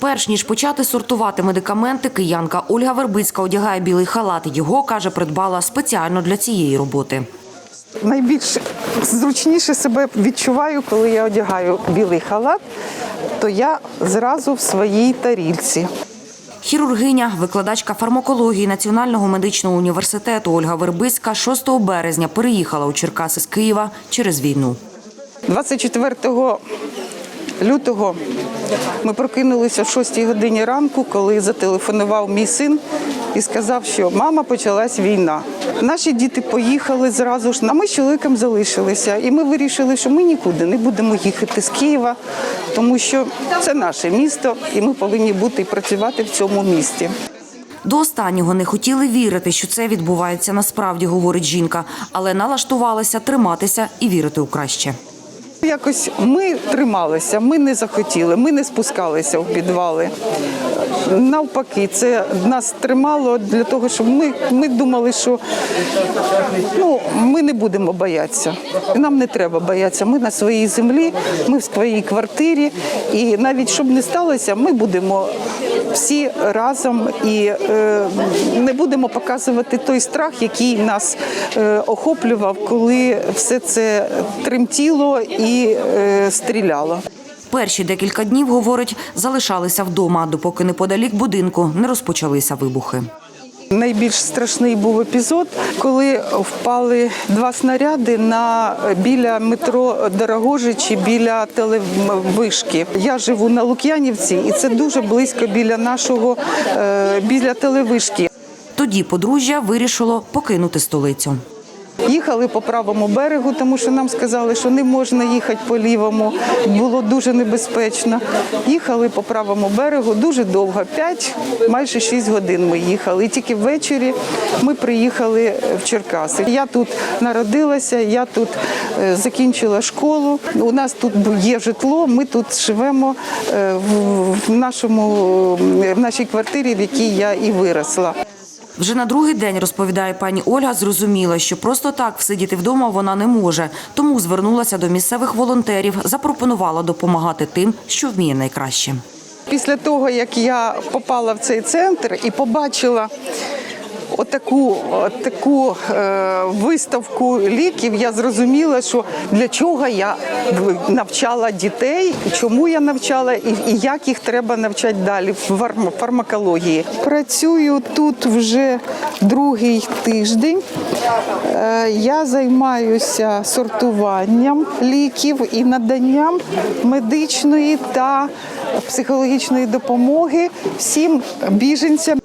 Перш ніж почати сортувати медикаменти, киянка Ольга Вербицька одягає білий халат. Його каже, придбала спеціально для цієї роботи. Найбільш зручніше себе відчуваю, коли я одягаю білий халат, то я зразу в своїй тарільці. Хірургиня, викладачка фармакології Національного медичного університету Ольга Вербицька 6 березня переїхала у Черкаси з Києва через війну. 24 лютого ми прокинулися в 6 годині ранку, коли зателефонував мій син і сказав, що мама почалась війна. Наші діти поїхали зразу ж, а ми з чоловіком залишилися. І ми вирішили, що ми нікуди не будемо їхати з Києва, тому що це наше місто, і ми повинні бути і працювати в цьому місті. До останнього не хотіли вірити, що це відбувається насправді, говорить жінка, але налаштувалася триматися і вірити у краще. Якось ми трималися, ми не захотіли, ми не спускалися в підвали. Навпаки, це нас тримало для того, щоб ми, ми думали, що ну, ми не будемо боятися. Нам не треба боятися. Ми на своїй землі, ми в своїй квартирі. І навіть щоб не сталося, ми будемо всі разом і е, не будемо показувати той страх, який нас е, охоплював, коли все це тремтіло і е, стріляло. Перші декілька днів, говорить, залишалися вдома, допоки неподалік будинку не розпочалися вибухи. Найбільш страшний був епізод, коли впали два снаряди на біля метро Дорогожичі, біля телевишки. Я живу на Лук'янівці, і це дуже близько біля нашого е, біля телевишки. Тоді подружжя вирішило покинути столицю. Їхали по правому берегу, тому що нам сказали, що не можна їхати по лівому. Було дуже небезпечно. Їхали по правому берегу дуже довго, 5, майже 6 годин ми їхали. І тільки ввечері ми приїхали в Черкаси. Я тут народилася, я тут е, закінчила школу. У нас тут є житло. Ми тут живемо е, в- нашому в нашій квартирі, в якій я і виросла. Вже на другий день, розповідає пані Ольга, зрозуміла, що просто так всидіти вдома вона не може. Тому звернулася до місцевих волонтерів, запропонувала допомагати тим, що вміє найкраще. Після того, як я попала в цей центр і побачила отаку, таку е, виставку ліків, я зрозуміла, що для чого я навчала дітей, чому я навчала і, як їх треба навчати далі в фармакології. Працюю тут вже другий тиждень. Е, Я займаюся сортуванням ліків і наданням медичної та психологічної допомоги всім біженцям.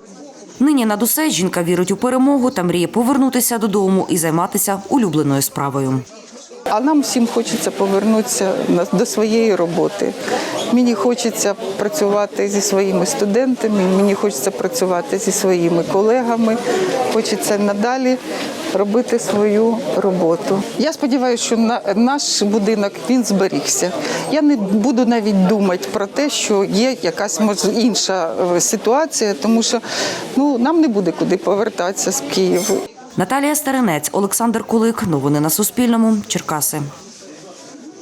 Нині над усе жінка вірить у перемогу та мріє повернутися додому і займатися улюбленою справою. А нам всім хочеться повернутися до своєї роботи. Мені хочеться працювати зі своїми студентами, мені хочеться працювати зі своїми колегами. Хочеться надалі робити свою роботу. Я сподіваюся, що на- наш будинок він зберігся. Я не буду навіть думати про те, що є якась може інша е, ситуація, тому що ну нам не буде куди повертатися з Києва. Наталія Старинець, Олександр Кулик. Новини на Суспільному. Черкаси.